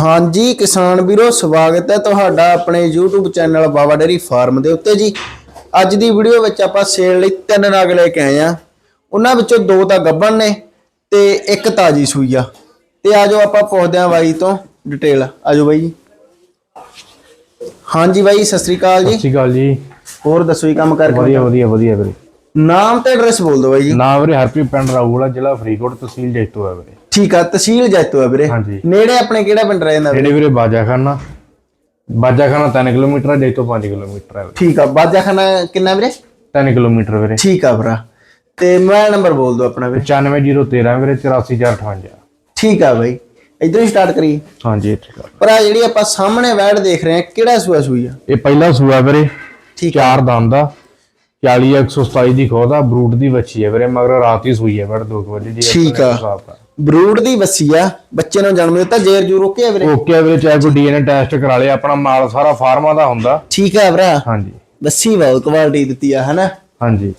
ਹਾਂਜੀ ਕਿਸਾਨ ਵੀਰੋ ਸਵਾਗਤ ਹੈ ਤੁਹਾਡਾ ਆਪਣੇ YouTube channel Baba dairy farm ਦੇ ਉੱਤੇ ਜੀ। ਅੱਜ ਦੀ ਵੀਡੀਓ ਵਿੱਚ ਆਪਾਂ ਸੇਲ ਲਈ ਤਿੰਨ ਨਗ ਲੈ ਕੇ ਆਏ ਆ ਉਹਨਾਂ ਵਿੱਚੋਂ ਦੋ ਤਾਂ ਗੱਬਣ ਨੇ ਤੇ ਇੱਕ ਤਾਜੀ ਸੂਈ ਆ। ਤੇ ਆਜੋ ਆਪਾਂ ਪੁੱਛਦੇ ਆ ਬਾਈ ਤੋਂ ਡਿਟੇਲ ਆਜੋ ਬਾਈ ਜੀ। ਹਾਂਜੀ ਬਾਈ ਸਤਿ ਸ੍ਰੀ ਅਕਾਲ ਸਤਿ ਜੀ ਸ਼੍ਰੀ ਅਕਾਲ ਜੀ। ਹੋਰ ਦੱਸੋ ਜੀ ਕੰਮ ਕਰਕੇ ਵਧੀਆ ਵਧੀਆ ਵਧੀਆ ਵੀਰੇ। ਨਾਮ ਤੇ ਐਡਰੈਸ ਬੋਲ ਦਿਓ ਬਾਈ ਜੀ। ਨਾਮ ਵੀਰੇ ਹਰਪ੍ਰੀਤ ਪਿੰਡ ਰਾਊਲਾ ਜ਼ਿਲ੍ਹਾ ਫਰੀਦਕੋਟ ਤਹਿਸੀਲ ਜੈਤੋ ਹੈ ਵੀਰੇ। ਠੀਕ ਆ ਤਹਿਸੀਲ ਜੈਤੋ ਹੈ ਵੀਰੇ। ਹਾਂਜੀ। ਨੇੜੇ ਆਪਣੇ ਕਿਹੜਾ ਪਿੰਡ ਰਹਿ ਜਾਂਦਾ ਵੀਰੇ? ਬਾਜਾਖਾਨਾ। ਬਾਜਾਖਾਨਾ 3 ਕਿਲੋਮੀਟਰ ਹੈ ਜੈਤੋ 5 ਕਿਲੋਮੀਟਰ ਹੈ ਠੀਕ ਆ ਬਾਜਾਖਾਨਾ ਕਿੰਨਾ ਵੀਰੇ? 3 ਕਿਲੋਮੀਟਰ ਵੀਰੇ। ਠੀਕ ਆ ਭਰਾ। ਤੇ ਮੈਂ ਨੰਬਰ ਬੋਲ ਦਿਓ ਆਪਣਾ ਵੀਰੇ। 95013 ਵੀਰੇ 84458 ਠੀਕ ਆ ਬਾਈ। ਇਧਰੋਂ ਹੀ ਸਟਾਰਟ ਕਰੀਏ। ਹਾਂਜੀ ਠੀਕ ਆ ਆ ਜਿਹੜੀ ਆਪਾਂ ਸਾਹਮਣੇ ਵੈੜ ਦੇਖ ਰਹੇ ਆ ਕਿਹੜਾ ਸੂਆ ਸੂਈ ਆ? ਇਹ ਪਹਿਲਾ ਸੂਆ ਵੀਰੇ। ਠੀਕ ਆ। ਚਾਰ ਦੰਦ ਦਾ 40127 ਦੀ ਖੋਦ ਆ ਬਰੂਟ ਦੀ ਬੱਚੀ ਹੈ ਵੀਰੇ ਮਗਰ ਰਾਤ ਹੀ ਸੂਈ ਹੈ ਵੀਰੇ 2 ਵਜੇ ਜੀ ਠੀਕ ਆ। ਬਰੂਡ ਦੀ ਵੱਸੀ ਆ ਬੱਚੇ ਨੂੰ ਜਨਮ ਦਿੱਤਾ ਜੇਰ ਜੂ ਰੋਕਿਆ ਵੀਰੇ? ਓਕੇ ਵੀਰੇ ਚਾਹੇ ਕੋਈ ਡੀਐਨਏ ਟੈਸਟ ਕਰਾ ਲਿਆ ਆਪਣਾ ਮਾਲ ਸਾਰਾ ਫਾਰਮਾਂ ਦਾ ਹੁੰਦਾ। ਠੀਕ ਆ ਭਰਾ। ਹਾਂਜੀ। ਵੱਸੀ ਬਹੁਤ ਕੁਆਲਿਟੀ ਦਿੱਤੀ ਆ ਹਨਾ? ਹਾਂਜੀ।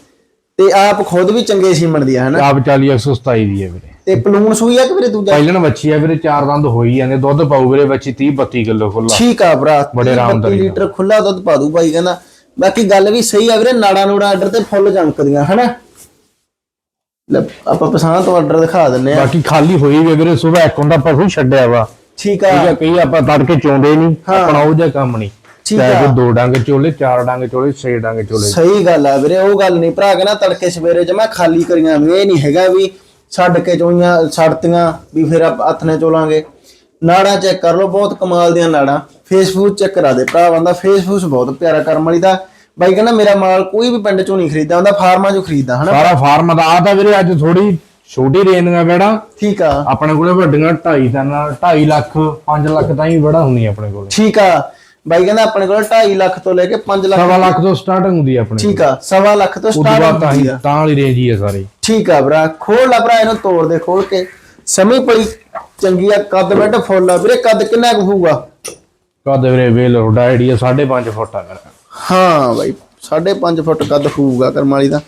ਤੇ ਆਪ ਖੁਦ ਵੀ ਚੰਗੇ ਸੀਮਣ ਦੀ ਆ ਹਨਾ? ਆਪ 40127 ਦੀ ਹੈ ਵੀਰੇ। ਤੇ ਪਲੂਣ ਸੂਈ ਆ ਕਿ ਵੀਰੇ ਦੂਜਾ? ਪਹਿਲਣ ਬੱਚੀ ਆ ਵੀਰੇ ਚਾਰ ਦੰਦ ਹੋਈ ਜਾਂਦੇ ਦੁੱਧ ਪਾਉ ਵੀਰੇ ਬੱਚੀ 30 32 ਕਿਲੋ ਖੁੱਲਾ ਠੀਕ ਆ ਭਰਾ ਬੜੇ 30 ਆਰਾਮਦਾਰੀ 32 ਲੀਟਰ ਖੁੱਲਾ ਦੁੱਧ ਪਾ ਦੂ ਭਾਈ ਕਹਿੰਦਾ। ਬਾਕੀ ਗੱਲ ਵੀ ਸਹੀ ਆ ਵੀਰੇ ਨਾੜਾ ਨੂੜਾ ਆਰਡਰ ਤੇ ਫੁੱਲ ਚਮਕਦੀਆਂ ਹਨਾ? ਲੈ ਆਪਾਂ ਪਸੰਦ ਤੋਂ ਆਰਡਰ ਦਿਖਾ ਦਿੰਨੇ ਆ ਬਾਕੀ ਖਾਲੀ ਹੋਈ ਵੀ ਵੀਰੇ ਸਵੇਰ ਇੱਕ ਹੁੰਦਾ ਪਸ਼ੂ ਛੱਡਿਆ ਵਾ। ਠੀਕ ਆ। ਠੀਕ ਆ ਕਈ ਆਪਾਂ ਤੜਕੇ ਚੋਂਦੇ ਨਹੀਂ। ਆਪਣਾ ਉਹ ਜਿਹਾ ਕੰਮ ਨਹੀਂ। ਠੀਕ ਚਾਹੇ ਆ। ਕੋਈ ਦੋ ਡੰਗ ਚੋਲੇ ਚਾਰ ਡੰਗ ਚੋਲੇ ਛੇ ਡੰਗ ਚੋਲੇ। ਸਹੀ ਗੱਲ ਆ ਵੀਰੇ ਉਹ ਗੱਲ ਨਹੀਂ। ਭਰਾ ਕਹਿੰਦਾ ਤੜਕੇ ਸਵੇਰੇ ਜਮਾ ਖਾਲੀ ਕਰੀਆਂ ਵੀ ਇਹ ਨਹੀਂ ਹੈਗਾ ਵੀ ਛੱਡ ਕੇ ਚੋਈਆਂ ਛੱਡਤੀਆਂ ਵੀ ਫਿਰ ਆਪਾਂ ਹੱਥ ਨੇ ਚੋਲਾਂਗੇ। ਨਾੜਾ ਚੈੱਕ ਕਰ ਲਓ ਬਹੁਤ ਕਮਾਲ ਦੀਆਂ ਨਾੜਾਂ। ਫੇਸਬੁੱਕ ਚੈੱਕ ਕਰਾ ਦੇ ਭਰਾ ਬੰਦਾ ਫੇਸਬੁੱਕ ਬਹੁਤ ਪਿਆਰਾ ਕਰਮ ਵਾਲੀ ਦਾ। ਬਾਈ ਕਹਿੰਦਾ ਮੇਰਾ ਮਾਲ ਕੋਈ ਵੀ ਪਿੰਡ ਚੋਂ ਨਹੀਂ ਖਰੀਦਦਾ ਹੁੰਦਾ ਫਾਰਮਾਂ ਚੋਂ ਖਰੀਦਦਾ ਹਨਾ? ਸਾਰਾ ਫਾਰਮ ਦਾ ਆ ਤਾਂ ਵੀਰੇ ਅੱਜ ਥੋੜੀ ਛੋਟੀ ਰੇਂਜ ਦਾ ਬੇੜਾ ਠੀਕ ਆ। ਆਪਣੇ ਕੋਲੇ ਵੱਡੀਆਂ 2.5 ਤਾਂ 2.5 ਲੱਖ 5 ਲੱਖ ਤਾਂ ਹੀ ਬੜਾ ਹੁੰਦੀ ਆਪਣੇ ਕੋਲੇ। ਠੀਕ ਆ। ਬਾਈ ਕਹਿੰਦਾ ਆਪਣੇ ਕੋਲ 2.5 ਲੱਖ ਤੋਂ ਲੈ ਕੇ 5 ਲੱਖ ਸਵਾ ਲੱਖ ਤੋਂ ਸਟਾਰਟਿੰਗ ਹੁੰਦੀ ਆ ਆਪਣੇ ਠੀਕ ਆ ਸਵਾ ਲੱਖ ਤੋਂ ਉਦੋਂ ਸਟਾਰਟ ਬਾਅਦ ਤਾਂ ਹੁੰਦੀ ਹੀ ਆ। ਤਾਂ ਵਾਲੀ ਰੇਂਜ ਹੀ ਆ ਸਾਰੀ। ਠੀਕ ਆ ਭਰਾ ਖੋਲ ਲਾ ਭਰਾ ਇਹਨੂੰ ਤੋੜ ਦੇ ਖੋਲ ਕੇ। ਸਮੀ ਪਈ ਚੰਗੀ ਆ ਕੱਦ ਬੈਠ ਫੁੱਲ ਆ। ਵੀਰੇ ਕੱਦ ਕਿੰਨਾ ਕੁ ਹੋਊਗਾ? ਕਦ ਵੀਰੇ ਵੇਲ ਰੋਡਾ ਆਈਡੀ 5.5 ਫੁੱਟ ਆ ਮੇਰਾ। ਹਾਂ ਬਾਈ 5.5 ਫੁੱਟ ਕੱਦ ਹੋਊਗਾ ਕਰਮਾਲੀ ਦਾ।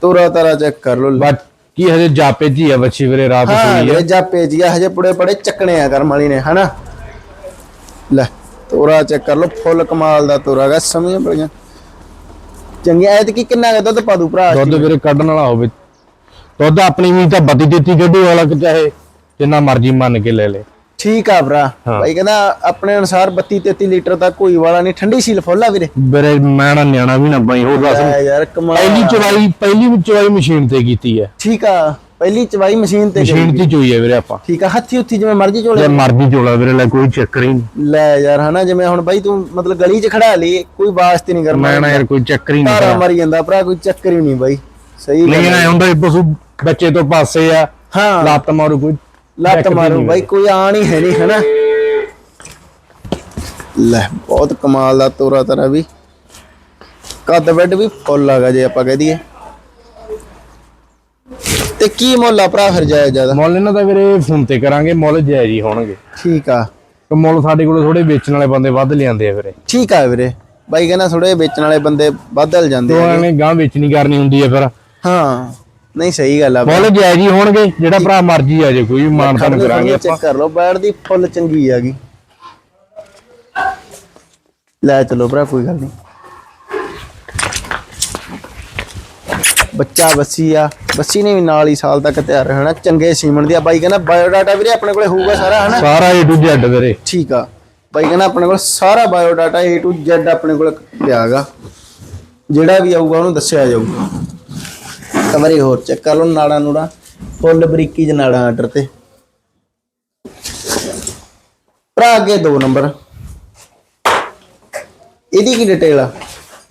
ਤੋਰਾ ਤਾਰਾ ਚੈੱਕ ਕਰ ਲੋ ਬਾਕੀ ਹਜੇ ਜਾਪੇ ਜੀ ਆ ਬੱਚੀ ਵੀਰੇ ਰਾਤ ਹਾਂ ਸੂਈ ਆ। ਵੀਰੇ ਜਾਪੇ ਜੀ ਹਜੇ ਪੁੜੇ ਪੜੇ ਚੱਕਣੇ ਆ ਕਰਮਾਲੀ ਨੇ ਹਨਾ? ਲੈ ਤੋਰਾ ਚੈੱਕ ਕਰ ਲੋ ਫੁੱਲ ਕਮਾਲ ਦਾ ਤੋਰਾ ਗਾ ਸਮੀਆਂ ਬੜੀਆਂ। ਚੰਗੀ ਐਤ ਕੀ ਕਿੰਨਾ ਕੁ ਦੁੱਧ ਪਾ ਦੂ ਭਰਾ? ਦੁੱਧ ਵੀਰੇ ਕੱਢਣ ਵਾਲਾ ਹੋਵੇ। ਦੁੱਧ ਆਪਣੀ ਵੀ ਤਾਂ ਬੱਤੀ ਦਿੱਤੀ ਗੱਡੀ ਵਾਲਾ ਕਿ ਚਾਹੇ ਜਿੰਨਾ ਮਰਜ਼ੀ ਮੰਨ ਕੇ ਲੈ ਲੇ। ਠੀਕ ਆ ਭਰਾ। ਭਾਈ ਕਹਿੰਦਾ ਆਪਣੇ ਅਨੁਸਾਰ 32 33 ਲੀਟਰ ਤੱਕ ਕੋਈ ਵਾਲਾ ਨਹੀਂ ਠੰਡੀ ਸੀਲ ਫੁੱਲ ਆ ਵੀਰੇ। ਵੀਰੇ ਮੈਂ ਨਾ ਨਿਆਣਾ ਵੀ ਨਾ ਬਾਈ ਹੋਰ ਦੱਸ। ਯਾਰ ਕਮਾਲ ਪਹਿਲੀ ਚਵਾਈ ਪਹਿਲੀ ਚਵਾਈ ਮਸ਼ੀਨ ਤੇ ਕੀਤੀ ਹੈ ਠੀਕ ਆ ਪਹਿਲੀ ਚਵਾਈ ਮਸ਼ੀਨ ਤੇ। ਮਸ਼ੀਨ ਤੇ ਚੋਈ ਹੈ ਵੀਰੇ ਆਪਾਂ। ਠੀਕ ਆ ਹੱਥੀ ਉੱਥੀ ਜਿਵੇਂ ਮਰਜ਼ੀ ਝੋਲੇ ਜੇ ਮਰਜ਼ੀ ਚੋਲਾ ਵੀਰੇ ਲੈ ਕੋਈ ਚੱਕਰ ਹੀ ਨਹੀਂ। ਲੈ ਯਾਰ ਹਨਾ ਜਿਵੇਂ ਹੁਣ ਬਾਈ ਤੂੰ ਮਤਲਬ ਗਲੀ 'ਚ ਖੜਾ ਲਈ ਕੋਈ ਵਾਸਤੇ ਨਹੀਂ ਕਰਨਾ ਮੈਂ ਨਾ ਯਾਰ ਕੋਈ ਚੱਕਰ ਹੀ ਨਹੀਂ ਤਾਰਾ ਮਰੀ ਜਾਂਦਾ ਭਰਾ ਕੋਈ ਚੱਕਰ ਹੀ ਨਹੀਂ ਬਾਈ। ਸਹੀ ਨਹੀਂ ਨਾ ਹੁੰਦਾ ਪਸ਼ੂ ਬੱਚੇ ਤੋਂ ਪਾਸੇ ਆ ਹਾਂ। ਲੱਤ ਮਾਰੂ ਕੋਈ ਲੱਤ ਮਾਰੂ ਬਾਈ ਕੋਈ ਆਣ ਹੀ ਹੈ ਨਹੀਂ ਹਨਾ? ਲੈ ਬਹੁਤ ਕਮਾਲ ਦਾ ਤੋਰਾ ਤਰਾ ਵੀ। ਕੱਦ ਬੈੱਡ ਵੀ ਫੁੱਲ ਆਗਾ ਜੇ ਆਪਾਂ ਕਹਿ ਦਈਏ। ਤੇ ਕੀ ਮੁੱਲ ਆ ਭਰਾ ਫਿਰ ਜਾਇਆ ਜ਼ਿਆਦਾ? ਮੁੱਲ ਇਹਨਾਂ ਦਾ ਵੀਰੇ ਫੋਨ ਤੇ ਕਰਾਂਗੇ ਮੁੱਲ ਜਾਇਜ਼ ਹੀ ਹੋਣਗੇ। ਠੀਕ ਆ। ਤੇ ਮੁੱਲ ਸਾਡੇ ਕੋਲ ਥੋੜੇ ਵੇਚਣ ਵਾਲੇ ਬੰਦੇ ਵੱਧ ਲਿਆਂਦੇ ਆ ਵੀਰੇ। ਠੀਕ ਆ ਵੀਰੇ। ਬਾਈ ਕਹਿੰਦਾ ਥੋੜੇ ਵੇਚਣ ਵਾਲੇ ਬੰਦੇ ਵੱਧਲ ਜਾਂਦੇ ਤੇ ਆ। ਉਹਨਾਂ ਨੇ ਗਾਂ ਵੇਚਣੀ ਕਰਨੀ ਹੁੰਦੀ ਹੈ ਫਿਰ। ਹਾਂ। ਨਹੀਂ ਸਹੀ ਗੱਲ ਆ ਮੁੱਲ ਜਾਇਜ਼ ਹੀ ਹੋਣਗੇ ਜਿਹੜਾ ਭਰਾ ਮਰਜ਼ੀ ਆ ਜੇ ਕੋਈ ਵੀ ਮਾਨਤਾਨ ਕਰਾਂਗੇ ਆਪਾਂ। ਚੈੱਕ ਕਰ ਲਓ ਬੈਡ ਦੀ ਫੁੱਲ ਚੰਗੀ ਹੈਗੀ ਲੈ ਚਲੋ ਭਰਾ ਕੋਈ ਗੱਲ ਨਹੀਂ। ਬੱਚਾ ਬੱਸੀ ਆ ਬੱਸੀ ਨੇ ਵੀ ਨਾਲ ਹੀ ਸਾਲ ਤੱਕ ਤਿਆਰ ਰਹਿਣਾ ਚੰਗੇ ਸੀਮਨ ਦੀ ਆ। ਬਾਈ ਕਹਿੰਦਾ ਬਾਇਓਡਾਟਾ ਵੀਰੇ ਆਪਣੇ ਕੋਲੇ ਹੋਊਗਾ ਸਾਰਾ ਹਨਾ? ਸਾਰਾ ਏ ਟੂ ਜ਼ੈਡ ਵੀਰੇ। ਠੀਕ ਆ। ਬਾਈ ਕਹਿੰਦਾ ਆਪਣੇ ਕੋਲ ਸਾਰਾ ਬਾਇਓਡਾਟਾ A to Z ਆਪਣੇ ਕੋਲ ਪਿਆਗਾ ਜਿਹੜਾ ਵੀ ਆਊਗਾ ਉਹਨੂੰ ਦੱਸਿਆ ਜਾਊਗਾ। ਕਮਰੇ ਹੋਰ ਚੈੱਕ ਕਰ ਲਓ ਨਾੜਾ ਨੂੜਾ ਫੁੱਲ ਬਰੀਕੀ ਚ ਨਾੜਾ ਆਰਡਰ ਤੇ। ਭਰਾ ਅੱਗੇ ਦੋ ਨੰਬਰ ਇਹਦੀ ਕੀ ਡਿਟੇਲ ਆ?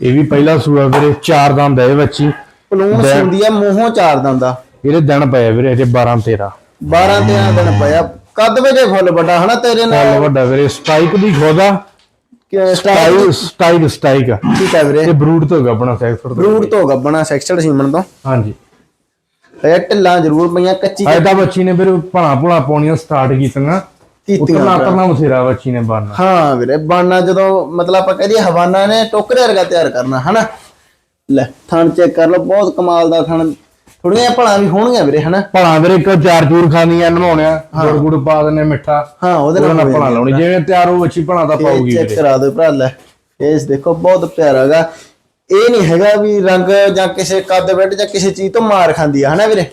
ਇਹ ਵੀ ਪਹਿਲਾ ਸੂਆ ਵੀਰੇ ਚਾਰ ਦੰਦ ਹੈ ਇਹ ਬੱਚੀ। ਪਲੂਣ ਬੈ- ਆ ਮੂੰਹੋਂ ਚਾਰ ਦੰਦਾ ਇਹਦੇ ਦਿਨ ਪਏ ਆ ਵੀਰੇ ਅਜੇ 12 13 12 13 ਦਿਨ ਪਿਆ ਕੱਦ ਵਜੇ ਫੁੱਲ ਵੱਡਾ ਹਨਾ ਤੇਰੇ ਨਾਲ? ਫੁੱਲ ਵੱਡਾ ਵੀਰੇ ਸਟਾਈਕ ਦੀ ਖੋਦਾ ਸਟਾਈਲ ਸਟਾਈਕ ਆ। ਠੀਕ ਹੈ ਵੀਰੇ। ਤੇ ਬਰੂਡ ਤੋਂ ਗੱਬਣਾ ਸੈਕਟਰ ਤੋਂ। ਰੂਟ ਤੋਂ ਗੱਬਣਾ ਸੈਕਸਡ ਸੀਮਨ ਤੋਂ। ਹਾਂਜੀ। ਇਹ ਢਿੱਲਾਂ ਜ਼ਰੂਰ ਪਈਆਂ ਕੱਚੀ ਤਾਂ ਬੱਚੀ ਨੇ ਵੀਰੇ ਭਣਾ ਭੁਣਾ ਪਾਉਣੀਆਂ ਸਟਾਰਟ ਕੀਤੀਆਂ। ਕੀਤੀਆਂ ਭਰਾ। ਉਤਰਨਾ ਬਥੇਰਾ ਬੱਚੀ ਨੇ ਬਣਨਾ। ਹਾਂ ਵੀਰੇ ਬਾਣਾ ਜਦੋਂ ਮਤਲਬ ਆਪਾਂ ਕਹਦੇ ਹਵਾਨਾ ਨੇ ਟੋਕਰੇ ਵਰਗਾ ਤਿਆਰ ਕਰਨਾ ਹਨਾ? ਲੈ ਥਣ ਚੈੱਕ ਕਰ ਲਓ ਬਹੁਤ ਕਮਾਲ ਦਾ ਥਣ ਥੋੜੀਆਂ ਭਲਾ ਵੀ ਹੋਣਗੀਆਂ ਵੀਰੇ ਹਨਾ? ਭਲਾ ਵੀਰੇ ਕੋ ਚਾਰ ਚੂਰ ਖਾਂਦੀਆਂ ਨਵਾਉਣਿਆ ਗੁੜ ਗੁੜ ਪਾ ਦਿੰਦੇ ਮਿੱਠਾ। ਹਾਂ ਉਹਦੇ ਨਾਲ ਭਲਾ ਲਾਉਣੀ ਜਿਵੇਂ ਤਿਆਰ ਹੋ ਬੱਚੀ ਭਲਾ ਤਾਂ ਪਾਉਗੀ ਚੈੱਕ ਕਰਾ ਦਿਓ ਭਰਾ ਲੈ। ਫੇਸ ਦੇਖੋ ਬਹੁਤ ਪਿਆਰਾ ਹੈਗਾ। ਇਹ ਨਹੀਂ ਹੈਗਾ ਵੀ ਰੰਗ ਜਾਂ ਕਿਸੇ ਕੱਦ ਬੈੱਡ ਜਾਂ ਕਿਸੇ ਚੀਜ਼ ਤੋਂ ਮਾਰ ਖਾਂਦੀ ਆ ਹਨਾ ਵੀਰੇ?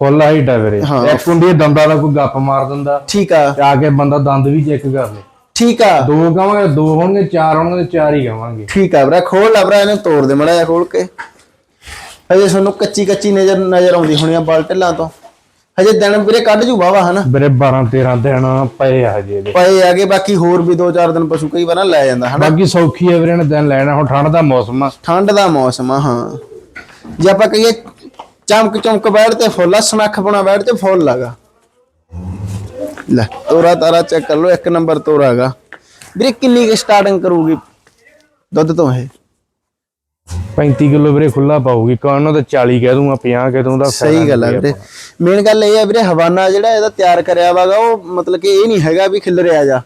ਫੁੱਲ ਹਾਈਟ ਆ ਵੀਰੇ। ਇੱਕ ਹੁੰਦੀ ਦੰਦਾਂ ਦਾ ਕੋਈ ਗੱਪ ਮਾਰ ਦਿੰਦਾ। ਠੀਕ ਆ। ਆ ਕੇ ਬੰਦਾ ਦੰਦ ਵੀ ਚੈੱਕ ਕਰ ਲੇ। ਠੀਕ ਆ। ਦੋ ਕਹਾਂਗੇ ਦੋ ਹੋਣਗੇ ਚਾਰ ਹੋਣਗੇ ਚਾਰ ਹੀ ਕਹਾਂਗੇ। ਠੀਕ ਆ ਵੀਰੇ ਖੋਲ ਲਾ ਵੀਰੇ ਇਹਨੂੰ ਤੋੜ ਦੇ ਮੜਾ ਖੋਲ ਕੇ। ਹਜੇ ਤੁਹਾਨੂੰ ਕੱਚੀ ਕੱਚੀ ਨਜ਼ਰ ਨਜ਼ਰ ਆਉਂਦੀ ਹੋਣੀ ਆ ਬਲ ਢਿੱਲਾਂ ਤੋਂ। ਹਜੇ ਦਿਨ ਵੀਰੇ ਕੱਢ ਜੂ ਵਾਵਾ ਹਨਾ? ਵੀਰੇ 12 13 ਦਿਨ ਪਏ ਆ ਹਜੇ ਇਹਦੇ। ਪਏ ਆਗੇ ਬਾਕੀ ਹੋਰ ਵੀ 2-4 ਦਿਨ ਪਸ਼ੂ ਕਈ ਵਾਰ ਨਾ ਲੈ ਜਾਂਦਾ ਹਨਾ? ਬਾਕੀ ਸੌਖੀ ਹੈ ਵੀਰੇ ਨੇ ਦਿਨ ਲੈਣਾ ਹੁਣ ਠੰਡ ਦਾ ਮੌਸਮ ਆ। ਠੰਡ ਦਾ ਮੌਸਮ ਆ ਹਾਂ। ਜੇ ਆਪਾਂ ਕਹੀਏ ਚਮਕ ਚਮਕ ਬੈਠ ਤੇ ਫੁੱਲ ਆ ਸਨੱਖ ਬਣਾ ਬੈਠ ਤੇ ਫੁੱਲ ਲਗਾ ਲੈ ਤੋਰਾ ਤਾਰਾ ਚੈੱਕ ਕਰ ਲਓ ਇੱਕ ਨੰਬਰ ਤੋਰਾ ਹੈਗਾ ਵੀਰੇ ਕਿੰਨੀ ਕੁ ਸਟਾਰਟਿੰਗ ਕਰੂਗੀ ਦੁੱਧ ਤੋਂ ਇਹ? 35 ਕਿਲੋ ਵੀਰੇ ਖੁੱਲਾ ਪਾਉਗੀ ਕਾਹਨੂੰ ਤਾਂ 40 ਕਹਿ ਦੂੰਗਾ 50 ਕਹਿ ਦੂੰ ਦਾ ਸਹੀ ਗੱਲ ਆ ਵੀਰੇ। ਮੇਨ ਗੱਲ ਇਹ ਆ ਵੀਰੇ ਹਵਾਨਾ ਜਿਹੜਾ ਇਹਦਾ ਤਿਆਰ ਕਰਿਆ ਵਾਗਾ ਉਹ ਮਤਲਬ ਕਿ ਇਹ ਨਹੀਂ ਹੈਗਾ ਵੀ ਖਿਲਰਿਆ ਜਾ।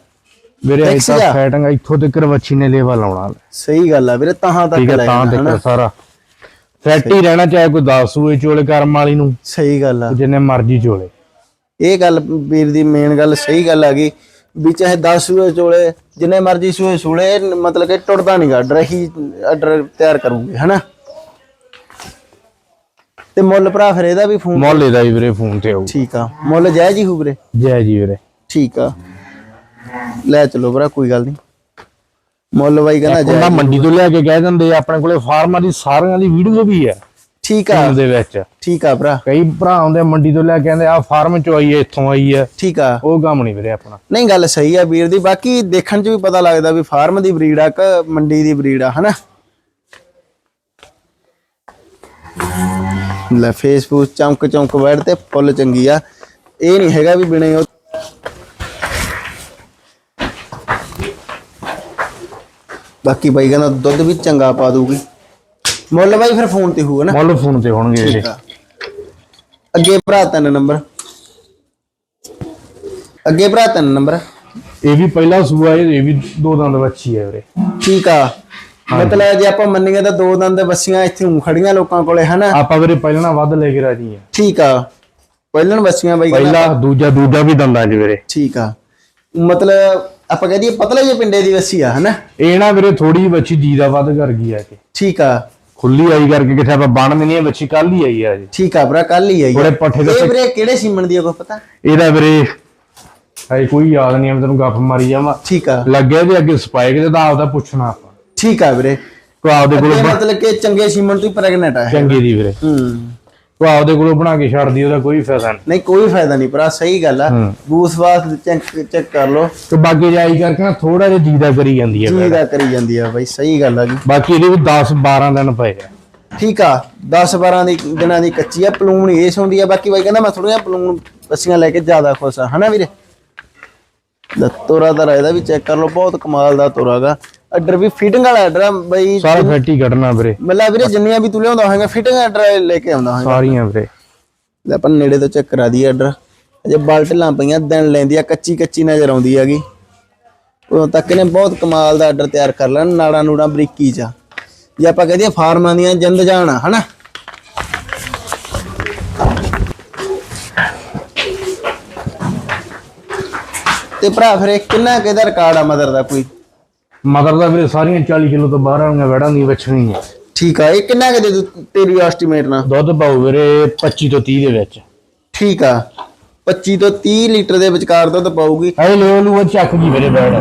ਵੀਰੇ ਇੱਥਾ ਜਾ। ਫੈਟਿੰਗ ਇੱਥੋਂ ਤੱਕ ਵੱਛੀ ਨੇ ਲੇਵਾ ਲਾਉਣਾ। ਸਹੀ ਗੱਲ ਆ ਵੀਰੇ ਤਾਹਾਂ ਤੱਕ ਠੀਕ ਹੈ ਲੈ ਤਾਂ ਤੱਕ ਸਾਰਾ। ਹੀ ਰਹਿਣਾ ਚਾਹੇ ਕੋਈ 10 ਸੂਏ ਚੋਲੇ ਕਰਮ ਵਾਲੀ ਨੂੰ ਸਹੀ ਗੱਲ ਆ। ਜਿੰਨੇ ਮਰਜ਼ੀ ਚੋਲੇ। ਇਹ ਗੱਲ ਵੀਰ ਦੀ ਮੇਨ ਗੱਲ ਸਹੀ ਗੱਲ ਆ ਗਈ। ਵੀ ਚਾਹੇ 10 ਸੂਏ ਚੋਲੇ ਜਿੰਨੇ ਮਰਜ਼ੀ ਸੂਏ ਸੂਲੇ ਮਤਲਬ ਕਿ ਟੁੱਟਦਾ ਨਹੀਂਗਾ ਆਰਡਰ ਹੀ ਆਰਡਰ ਤਿਆਰ ਕਰੂਗੇ ਹਨਾ? ਤੇ ਮੁੱਲ ਭਰਾ ਫਿਰ ਇਹਦਾ ਵੀ ਫੋਨ ਮੁੱਲ ਇਹਦਾ ਵੀ ਵੀਰੇ ਫੋਨ ਤੇ ਆਊ ਠੀਕ ਆ। ਮੁੱਲ ਜਾਇਜ਼ ਹੀ ਹੋਊ ਵੀਰੇ? ਜੈ ਜੀ ਵੀਰੇ। ਠੀਕ ਆ। ਲੈ ਚਲੋ ਭਰਾ ਕੋਈ ਗੱਲ ਨਹੀਂ ਮੁੱਲ ਬਾਈ ਕਹਿੰਦਾ ਜਾਇਜ਼ ਮੰਡੀ ਤੋਂ ਲਿਆ ਕੇ ਕਹਿ ਦਿੰਦੇ ਆਪਣੇ ਕੋਲੇ ਫਾਰਮਾਂ ਦੀ ਸਾਰਿਆਂ ਦੀ ਵੀਡੀਓ ਵੀ ਹੈ ਠੀਕ ਆ। ਦੇ ਵਿੱਚ। ਠੀਕ ਆ ਭਰਾ। ਕਈ ਭਰਾ ਆਉਂਦੇ ਮੰਡੀ ਤੋਂ ਲੈ ਕੇ ਕਹਿੰਦੇ ਆ ਫਾਰਮ ਚੋਂ ਆਈ ਇੱਥੋਂ ਆਈ ਠੀਕ ਆ। ਉਹ ਕੰਮ ਨਹੀਂ ਵੀਰੇ ਆਪਣਾ। ਨਹੀਂ ਗੱਲ ਸਹੀ ਆ ਵੀਰ ਦੀ। ਬਾਕੀ ਦੇਖਣ 'ਚ ਵੀ ਪਤਾ ਲੱਗਦਾ ਵੀ ਫਾਰਮ ਦੀ ਬਰੀਡ ਆ ਕਿ ਮੰਡੀ ਦੀ ਬਰੀਡ ਆ ਹਨਾ? ਲੈ ਫੇਸਬੁੱਕ ਚਮਕ ਚਮਕ ਬੈਠ ਤੇ ਫੁੱਲ ਚੰਗੀ ਆ। ਇਹ ਨਹੀਂ ਹੈਗਾ ਵੀ ਬਿਨੇ ਉਹ ਬਾਕੀ ਬਾਈ ਕਹਿੰਦਾ ਦੁੱਧ ਵੀ ਚੰਗਾ ਪਾ ਦੂਗੀ। ਮੁੱਲ ਬਾਈ ਫਿਰ ਫੋਨ ਤੇ ਹੋਊਗਾ ਨਾ। ਮੁੱਲ ਫੋਨ ਤੇ ਹੋਣਗੇ ਠੀਕ ਆ। ਅੱਗੇ ਭਰਾ ਤਿੰਨ ਨੰਬਰ। ਅੱਗੇ ਭਰਾ ਤਿੰਨ ਨੰਬਰ। ਇਹ ਵੀ ਪਹਿਲਾ ਸੂਆ ਹੈ ਇਹ ਵੀ ਦੋ ਦੰਦ ਵੱਛੀ ਹੈ ਵੀਰੇ। ਠੀਕ ਆ। ਮਤਲਬ ਜੇ ਆਪਾਂ ਮੰਨੀਏ ਤਾਂ ਦੋ ਦੰਦ ਬੱਸੀਆਂ ਇੱਥੇ ਊਂ ਖੜੀਆਂ ਲੋਕਾਂ ਕੋਲੇ ਹਨਾ? ਆਪਾਂ ਵੀਰੇ ਪਹਿਲਾਂ ਨਾਲ ਵੱਧ ਲੈ ਕੇ ਰਾਜੀ ਆ। ਠੀਕ ਆ। ਪਹਿਲਣ ਬੱਸੀਆਂ ਬਾਈ ਕਹਿੰਦਾ- ਪਹਿਲਾ ਦੂਜਾ ਦੂਜਾ ਵੀ ਦੰਦਾਂ 'ਚ ਵੀਰੇ। ਠੀਕ ਆ। ਮਤਲਬ ਆਪਾਂ ਕਹਦੀਏ ਪਤਲੇ ਜਿਹੇ ਪਿੰਡੇ ਦੀ ਬੱਸੀ ਆ ਹਨਾ? ਇਹ ਨਾ ਵੀਰੇ ਥੋੜੀ ਵੱਛੀ ਜੀ ਦਾ ਵੱਧ ਕਰ ਗਈ ਆ ਕੇ ਠੀਕ ਆ। ਖੁੱਲੀ ਆਈ ਕਰਕੇ ਕਿਥੇ ਆਪਾਂ ਬਣ ਨਹੀਂ ਹੈ ਵੱਛੀ ਕੱਲ ਹੀ ਆਈ ਆ ਜੀ ਠੀਕ ਆ ਭਰਾ ਕੱਲ ਹੀ ਆਈ। ਥੋੜੇ ਪੱਠੇ ਦੇ ਇਹ ਵੀਰੇ ਕਿਹੜੇ ਸੀਮਣ ਦੀ ਆ ਕੋਈ ਪਤਾ? ਇਹਦਾ ਵੀਰੇ ਹਾਈ ਕੋਈ ਯਾਦ ਨਹੀਂ ਆ ਤੈਨੂੰ ਗੱਪ ਮਾਰੀ ਜਾਵਾਂ। ਠੀਕ ਆ। ਲੱਗਿਆ ਤੇ ਅੱਗੇ ਸਪਾਈਕ ਦੇ ਦਾ ਆਪਦਾ ਪੁੱਛਣਾ ਆਪਾਂ। ਠੀਕ ਆ ਵੀਰੇ। ਕੋ ਆਪਦੇ ਕੋਲ ਮਤਲਬ ਕਿ ਚੰਗੇ ਸੀਮਣ ਤੋਂ ਹੀ ਪ੍ਰੈਗਨੈਂਟ ਆ। ਚੰਗੀ ਦੀ ਵੀਰੇ। ਹੂੰ। ਕੋ ਆਪਦੇ ਕੋਲੋਂ ਬਣਾ ਕੇ ਛੱਡਦੀ ਉਹਦਾ ਕੋਈ ਫਾਇਦਾ ਨਹੀਂ। ਨਹੀਂ ਕੋਈ ਫਾਇਦਾ ਨਹੀਂ ਭਰਾ ਸਹੀ ਗੱਲ ਆ। ਬੂਸਵਾਸ ਚੈੱਕ ਚੈੱਕ ਕਰ ਲਓ। ਤੇ ਬਾਕੀ ਜਾਈ ਕਰਕੇ ਨਾ ਥੋੜਾ ਜਿਹਾ ਜੀਦਾ ਕਰੀ ਜਾਂਦੀ ਹੈ ਜੀ ਫਿਰ। ਦਾ ਕਰੀ ਜਾਂਦੀ ਆ ਬਾਈ ਸਹੀ ਗੱਲ ਆ ਜੀ। ਬਾਕੀ ਇਹਦੇ ਵੀ 10 12 ਦਿਨ ਪਏ ਆ। ਠੀਕ ਆ 10 12 ਦੀ ਦਿਨਾਂ ਦੀ ਕੱਚੀ ਆ ਪਲੂਣ ਏਸ ਹੁੰਦੀ ਆ। ਬਾਕੀ ਬਾਈ ਕਹਿੰਦਾ ਮੈਂ ਥੋੜੀਆਂ ਪਲੂਣ ਬੱਸੀਆਂ ਲੈ ਕੇ ਜ਼ਿਆਦਾ ਖੁਸ਼ ਆ। ਹਨਾ ਵੀਰੇ? ਲੈ ਤੋਰਾ ਦਾ ਇਹਦਾ ਵੀ ਚੈੱਕ ਕਰ ਲਓ ਬਹੁਤ ਕਮਾਲ ਦਾ ਤੋਰਾਗਾ। ਆਰਡਰ ਵੀ ਫਿਟਿੰਗ ਵਾਲਾ ਆਰਡਰ ਆ ਬਾਈ ਸਾਰਾ ਫੈਟੀ ਕੱਢਣਾ ਵੀਰੇ। ਮਤਲਬ ਵੀਰੇ ਜਿੰਨੀਆਂ ਵੀ ਤੂੰ ਲਿਆਉਂਦਾ ਹੋਵੇਂਗਾ ਫਿਟਿੰਗ ਆਰਡਰ ਲੈ ਕੇ ਆਉਂਦਾ ਹੋਵੇਂਗਾ ਸਾਰੀਆਂ ਵੀਰੇ। ਲੈ ਆਪਾਂ ਨੇੜੇ ਤੋਂ ਚੈੱਕ ਕਰਾ ਦੀ ਆਰਡਰ ਅਜੇ ਬਾਲਟਲਾਂ ਪਈਆਂ ਦਿਨ ਲੈਂਦੀ ਆ ਕੱਚੀ ਕੱਚੀ ਨਜ਼ਰ ਆਉਂਦੀ ਹੈਗੀ। ਉਦੋਂ ਤੱਕ ਇਹਨੇ ਬਹੁਤ ਕਮਾਲ ਦਾ ਆਰਡਰ ਤਿਆਰ ਕਰ ਲੈਣਾ ਨਾੜਾ ਨੂੜਾ ਬਰੀਕੀ ਚ। ਜੇ ਆਪਾਂ ਕਹਦੇ ਫਾਰਮਾਂ ਦੀਆਂ ਜਿੰਦ ਜਾਨ ਹਨਾ? ਤੇ ਭਰਾ ਫਿਰ ਇਹ ਕਿੰਨਾ ਕਿਹਦਾ ਰਿਕਾਰਡ ਆ ਮਦਰ ਦਾ ਕੋਈ? ਮਦਰ ਦਾ ਵੀਰੇ ਸਾਰੀਆਂ 40 ਕਿਲੋ ਤੋਂ ਬਾਹਰ ਆਉਣੀਆਂ ਵੜਾਂ ਦੀ ਵੱਛਣੀ ਹੈ। ਠੀਕ ਆ ਇਹ ਕਿੰਨਾ ਕਿਤੇ ਤੇਰੀ ਐਸਟੀਮੇਟ ਨਾਲ? ਦੁੱਧ ਪਾਉ ਵੀਰੇ 25 ਤੋਂ 30 ਦੇ ਵਿੱਚ। ਠੀਕ ਆ 25 ਤੋਂ 30 ਲੀਟਰ ਦੇ ਵਿਚਕਾਰ ਦੁੱਧ ਪਾਊਗੀ। ਐ ਲੋ ਲੂ ਉਹ ਚੱਕ ਗਈ ਵੀਰੇ ਬੈੜ।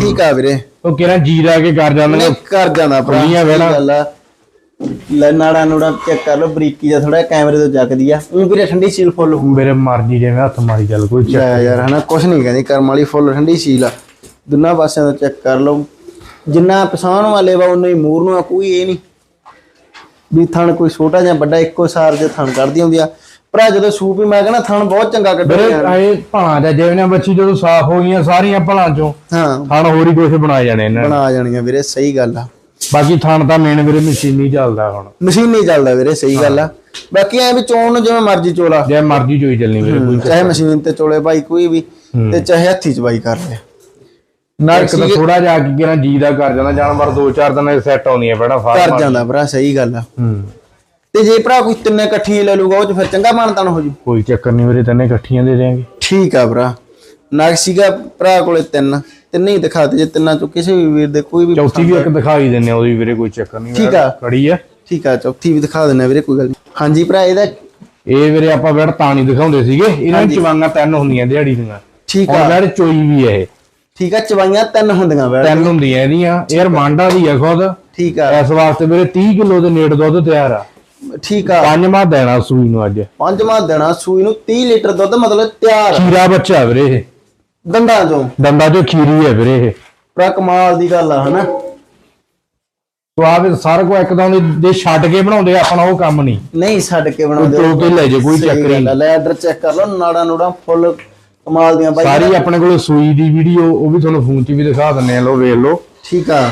ਠੀਕ ਆ ਵੀਰੇ। ਉਹ ਕਿਹੜਾ ਜੀ ਲਾ ਕੇ ਕਰ ਜਾਂਦੇ ਨਹੀਂ ਕਰ ਜਾਂਦਾ ਵਿਹੜਾ। ਗੱਲ ਆ। ਲੈ ਨਾੜਾ ਨੂੜਾ ਚੈੱਕ ਕਰ ਲਓ ਬਰੀਕੀ ਦਾ ਥੋੜਾ ਕੈਮਰੇ ਤੋਂ ਚੱਕਦੀ ਆ। ਉਹ ਵੀਰੇ ਠੰਡੀ ਸੀਲ ਫੁੱਲ ਮੇਰੇ ਮਰਜ਼ੀ ਜਿਵੇਂ ਹੱਥ ਮਾਰੀ ਚੱਲ ਕੋਈ ਚੱਕ ਜਾ ਯਾਰ ਹਨਾ ਕੁਛ ਨਹੀਂ ਕਹਿੰਦੀ ਕਰਮ ਵਾਲੀ ਫੁੱਲ ਠੰਡੀ ਸੀਲ ਆ। ਦੋਨਾਂ ਪਾਸਿਆਂ ਤੋਂ ਚੈੱਕ ਕਰ ਲਓ। ਜਿੰਨਾ ਪਛਾਣ ਵਾਲੇ ਵਾ ਉਨਾ ਹੀ ਮੂਰ ਨੂੰ ਆ ਕੋਈ ਇਹ ਨਹੀਂ ਵੀ ਥਣ ਕੋਈ ਛੋਟਾ ਜਾਂ ਵੱਡਾ ਇੱਕੋ ਸਾਰ ਦੇ ਥਣ ਕੱਢਦੀ ਹੁੰਦੀ ਆ ਭਰਾ ਜਦੋਂ ਸੂਪ ਹੀ ਮੈਂ ਕਹਿੰਦਾ ਥਣ ਬਹੁਤ ਚੰਗਾ ਵੀਰੇ ਯਾਰ। ਇਹ ਭਾਂ ਦਾ ਜਿਵੇਂ ਨਾ ਬੱਚੀ ਜਦੋਂ ਸਾਫ਼ ਹੋ ਗਈਆਂ ਸਾਰੀਆਂ ਭਲਾਂ ਚੋਂ ਹਾਂ। ਥਣ ਹੋਰ ਹੀ ਕੁਝ ਬਣਾ ਜਾਣੇ ਇਹਨਾਂ ਨੇ। ਬਣਾ ਜਾਣੀਆਂ ਵੀਰੇ ਸਹੀ ਗੱਲ ਆ। ਬਾਕੀ ਥਣ ਤਾਂ ਮੇਨ ਵੀਰੇ ਮਸ਼ੀਨੀ ਚੱਲਦਾ ਹੁਣ। ਮਸ਼ੀਨ ਚੱਲਦਾ ਵੀਰੇ ਸਹੀ ਗੱਲ ਆ। ਬਾਕੀ ਐ ਵੀ ਚੋਣ ਨੂੰ ਜਿਵੇਂ ਮਰਜ਼ੀ ਚੋਲਾ। ਜੇ ਮਰਜ਼ੀ ਚੋਈ ਚੱਲਣੀ ਵੀਰੇ ਕੋਈ ਚਾਹੇ ਮਸ਼ੀਨ ਤੇ ਚੋਲੇ ਭਾਈ ਕੋਈ ਵੀ ਤੇ ਚਾਹੇ ਹੱਥੀ ਚ ਬਾਈ ਕਰ ਲੈ। ਨਾ ਇੱਕ ਤਾਂ ਥੋੜਾ ਜਿਹਾ ਕੀ ਕਿਹਨਾਂ ਜੀ ਦਾ ਕਰ ਜਾਂਦਾ ਜਾਨਵਰ ਦੋ ਚਾਰ ਦਿਨਾਂ ਦੇ ਸੈੱਟ ਆਉਂਦੀਆਂ ਬੜਾ ਕਰ ਫਾਰਮ ਜਾਂਦਾ ਭਰਾ ਸਹੀ ਗੱਲ ਆ। ਹੂੰ। ਤੇ ਜੇ ਭਰਾ ਕੋਈ ਤਿੰਨੇ ਇਕੱਠੀ ਲੈ ਲੂਗਾ ਉਹ ਚ ਫਿਰ ਚੰਗਾ ਮਾਨਤਾਨ ਹੋ ਜੂ। ਕੋਈ ਚੱਕਰ ਨਹੀਂ ਵੀਰੇ ਤੈਨੇ ਇਕੱਠੀਆਂ ਦੇ ਦੇਾਂਗੇ ਠੀਕ ਆ ਭਰਾ। ਨਗ ਸੀਗਾ ਭਰਾ ਕੋਲੇ ਤਿੰਨ। ਤਿੰਨੇ ਹੀ ਦਿਖਾ ਦੇ ਜੇ ਤਿੰਨਾਂ ਚੋਂ ਕਿਸੇ ਵੀ ਵੀਰ ਦੇ ਕੋਈ ਵੀ ਚੌਥੀ ਵੀ ਇੱਕ ਦਿਖਾਈ ਦਿੰਨੇ ਉਹਦੀ ਵੀਰੇ ਕੋਈ ਚੱਕਰ ਨਹੀਂ ਠੀਕ ਆ। ਖੜੀ ਆ। ਠੀਕ ਆ ਚੌਥੀ ਵੀ ਦਿਖਾ ਦਿੰਨੇ ਵੀਰੇ ਕੋਈ ਗੱਲ ਨਹੀਂ ਹਾਂਜੀ ਭਰਾ ਇਹਦਾ ਇਹ ਵੀਰੇ ਆਪਾਂ ਵੜ ਤਾਂ ਨਹੀਂ ਦਿਖਾਉਂਦੇ ਸੀਗੇ। ਇਹਨਾਂ ਦੀ ਚਵਾਂਗਾ ਤਿੰਨ ਹੁੰਦੀਆਂ ਦਿਹਾੜੀ ਦੀਆਂ। ਠੀਕ ਆ। ਵੜ ਚੋਈ ਵੀ ਇਹ। ਠੀਕ ਆ ਚਵਾਈਆਂ ਤਿੰਨ ਹੁੰਦੀਆਂ ਵੈੜ ਤਿੰਨ ਹੁੰਦੀਆਂ ਇਹਦੀਆਂ। ਇਹ ਰਮਾਂਡਾ ਦੀ ਆ ਖੁਦ। ਠੀਕ ਆ। ਇਸ ਵਾਸਤੇ ਵੀਰੇ 30 ਕਿਲੋ ਦੇ ਨੇੜ ਦੁੱਧ ਤਿਆਰ ਆ। ਠੀਕ ਆ। ਪੰਜਵਾਂ ਦੇਣਾ ਸੂਈ ਨੂੰ ਅੱਜ। ਪੰਜਵਾਂ ਦਿਨਾ ਸੂਈ ਨੂੰ 30 ਲੀਟਰ ਦੁੱਧ ਮਤਲਬ ਤਿਆਰ। ਖੀਰਾ ਬੱਚਾ ਵੀਰੇ ਇਹ। ਦੰਦਾਂ ਚੋਂ। ਦੰਦਾਂ ਚੋਂ ਖੀਰੀ ਹੈ ਵੀਰੇ ਇਹ। ਭਰਾ ਕਮਾਲ ਦੀ ਗੱਲ ਆ ਹਨਾ? ਸੋ ਆ ਵੀ ਸਾਰਾ ਕੋ ਇੱਕਦਮ ਦੇ- ਛੱਡ ਕੇ ਬਣਾਉਂਦੇ ਆਪਣਾ ਉਹ ਕੰਮ ਨਹੀਂ। ਨਹੀਂ ਛੱਡ ਕੇ ਬਣਾਉਂਦੇ। ਚੋ ਕੇ ਲੈ ਜੇ ਕੋਈ ਚੱਕਰ ਨਹੀਂ। ਲੈ ਆਰਡਰ ਚੈੱਕ ਕਰ ਲਓ ਨਾੜਾ ਨੂੜਾ ਫੁੱਲ ਕਮਾਲ ਦੀਆਂ ਬਾਈ ਸਾਰੀ ਆਪਣੇ ਕੋਲ ਸੂਈ ਦੀ ਵੀਡੀਓ ਉਹ ਵੀ ਤੁਹਾਨੂੰ ਫੋਨ 'ਚ ਵੀ ਦਿਖਾ ਦਿੰਨੇ ਆ ਲੋ ਵੇਖ ਲਓ। ਠੀਕ ਆ।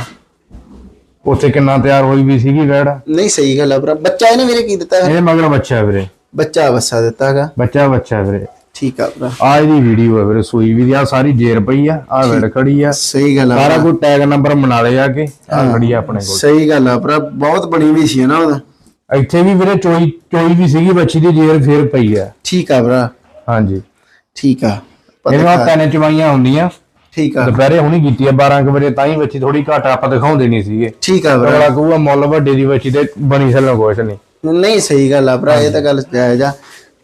ਉੱਥੇ ਕਿੰਨਾ ਤਿਆਰ ਹੋਈ ਵੀ ਸੀਗੀ ਵੈੜ ਨਹੀਂ ਸਹੀ ਗੱਲ ਆ ਭਰਾ। ਬੱਚਾ ਇਹਨੇ ਵੀਰੇ ਕੀ ਦਿੱਤਾ ਹੈ ਇਹ ਮਗਰ ਬੱਚਾ ਵੀਰੇ। ਬੱਚਾ ਬੱਸਾ ਦਿੱਤਾ ਹੈਗਾ। ਬੱਚਾ ਬੱਚਾ ਵੀਰੇ। ਠੀਕ ਆ ਭਰਾ। ਆ ਇਹਦੀ ਵੀਡੀਓ ਹੈ ਵੀਰੇ ਸੂਈ ਵੀ ਦੀ। ਆ ਸਾਰੀ ਜੇਰ ਪਈ ਆ ਆ ਵੈੜ ਖੜੀ ਆ। ਸਹੀ ਗੱਲ ਆ ਸਾਰਾ ਕੋਈ ਟੈਗ ਨੰਬਰ ਬਣਾ ਲਿਆ ਕੇ ਆ ਖੜੀ ਆ ਆਪਣੇ ਕੋਲ। ਸਹੀ ਗੱਲ ਆ ਭਰਾ। ਬਹੁਤ ਬਣੀ ਵੀ ਸੀ ਨਾ ਉਹਦਾ। ਇੱਥੇ ਵੀ ਵੀਰੇ ਚੋਈ ਚੋਈ ਵੀ ਸੀਗੀ ਬੱਚੀ ਦੀ ਜੇਰ ਫੇਰ ਪਈ ਆ। ਠੀਕ ਆ ਭਰਾ। ਹਾਂਜੀ। ਠੀਕ ਆ। ਇਹਨਾਂ ਤਿੰਨ ਚਵਾਈਆਂ ਹੁੰਦੀਆਂ। ਠੀਕ ਆ। ਦੁਪਹਿਰੇ ਹੁਣੀ ਕੀਤੀ ਆ 12 ਕੁ ਵਜੇ ਤਾਂ ਹੀ ਬੱਚੀ ਥੋੜੀ ਘੱਟ ਆਪਾਂ ਦਿਖਾਉਂਦੇ ਨਹੀਂ ਸੀਗੇ। ਠੀਕ ਆ ਭਰਾ ਅਗਲਾ ਕਹੂਗਾ ਮੁੱਲ ਵੱਡੇ ਦੀ ਬੱਚੀ ਤੇ ਬਣੀ ਸੱਲੋਂ ਕੁਛ ਨਹੀਂ। ਨਹੀਂ ਸਹੀ ਗੱਲ ਆ ਭਰਾ ਇਹ ਤਾਂ ਗੱਲ ਜਾਇਜ਼ ਆ।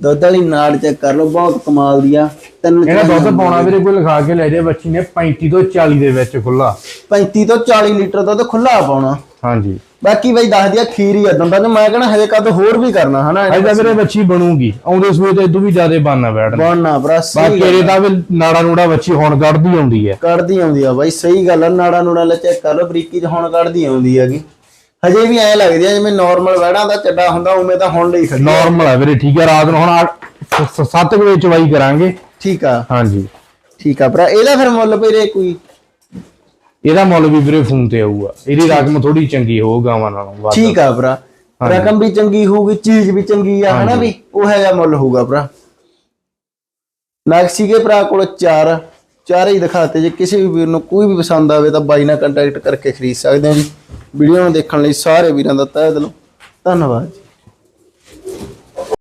ਦੁੱਧ ਵਾਲੀ ਨਾੜ ਚੈੱਕ ਕਰ ਲਓ ਬਹੁਤ ਕਮਾਲ ਦੀ ਆ। ਤਿੰਨ ਇਹਦਾ ਦੁੱਧ ਪਾਉਣਾ ਵੀਰੇ ਕੋਈ ਲਿਖਾ ਕੇ ਲੈ ਜੇ ਬੱਚੀ ਨੇ 35 ਤੋਂ 40 ਦੇ ਵਿੱਚ ਖੁੱਲਾ 35 ਤੋਂ 40 ਲੀਟਰ ਦੁੱਧ ਖੁੱਲਾ ਪਾਉਣਾ। ਹਾਂਜੀ। ਬਾਕੀ ਬਈ ਦੱਸ ਦਿਆ ਖੀਰ ਹੀ ਆ ਦੰਦਾਂ ਤੇ ਮੈਂ ਕਹਿੰਦਾ ਹਜੇ ਕਦ ਹੋਰ ਵੀ ਕਰਨਾ ਹਨਾ? ਅਜਾ ਵੀਰੇ ਬੱਚੀ ਬਣੂਗੀ ਆਉਂਦੇ ਸੂਏ ਤੇ ਇਦੋਂ ਵੀ ਜ਼ਿਆਦਾ ਬਣਨਾ ਬੈਠ ਬਣਨਾ ਭਰਾ ਬਾਕੀ ਇਹਦੇ ਤਾਂ ਵੀ ਨਾੜਾ ਨੂੜਾ ਬੱਚੀ ਹੁਣ ਕੱਢਦੀ ਆਉਂਦੀ ਹੈ ਕੱਢਦੀ ਆਉਂਦੀ ਆ ਬਾਈ ਸਹੀ ਗੱਲ ਆ ਨਾੜਾ ਨੂੜਾ ਲੈ ਚੈੱਕ ਕਰ ਲਓ ਬਰੀਕੀ ਚ ਹੁਣ ਕੱਢਦੀ ਆਉਂਦੀ ਹੈਗੀ। ਹਜੇ ਵੀ ਐਂ ਲੱਗਦੀ ਆ ਜਿਵੇਂ ਨਾਰਮਲ ਵੈੜਾਂ ਦਾ ਚੱਡਾ ਹੁੰਦਾ ਉਵੇਂ ਤਾਂ ਹੁਣ ਲਈ ਖੜੀ ਆ। ਨਾਰਮਲ ਹੈ ਵੀਰੇ ਠੀਕ ਹੈ ਰਾਤ ਨੂੰ ਹੁਣ 7 ਵਜੇ ਚਵਾਈ ਕਰਾਂਗੇ। ਠੀਕ ਆ। ਹਾਂਜੀ। ਠੀਕ ਆ ਭਰਾ ਇਹਦਾ ਫਿਰ ਮੁੱਲ ਪਈ ਕੋਈ? ਇਹਦਾ ਮੁੱਲ ਵੀ ਵੀਰੇ ਫੋਨ ਤੇ ਆਊਗਾ। ਇਹਦੀ ਰਕਮ ਥੋੜੀ ਚੰਗੀ ਹੋਊ ਗਾਵਾਂ ਨਾਲੋਂ ਵੱਧ। ਠੀਕ ਆ ਭਰਾ। ਰਕਮ ਵੀ ਚੰਗੀ ਹੋਊਗੀ ਚੀਜ਼ ਵੀ ਚੰਗੀ ਆ ਹਨਾ ਵੀ? ਉਹ ਹੈਗਾ ਮੁੱਲ ਹੋਊਗਾ ਭਰਾ। ਨਕਸੀ ਕੇ ਭਰਾ ਕੋਲ ਚਾਰ। ਚਾਰੇ ਹੀ ਦਿਖਾਤੇ। ਜੇ ਕਿਸੇ ਵੀ ਵੀਰ ਨੂੰ ਕੋਈ ਵੀ ਪਸੰਦ ਆਵੇ ਤਾਂ ਬਾਈ ਨਾਲ ਕੰਟੈਕਟ ਕਰਕੇ ਖਰੀਦ ਸਕਦੇ ਹੋ ਜੀ। ਵੀਡੀਓ ਨੂੰ ਦੇਖਣ ਲਈ ਸਾਰੇ ਵੀਰਾਂ ਦਾ ਤਹਿ ਦਿਲੋਂ। ਧੰਨਵਾਦ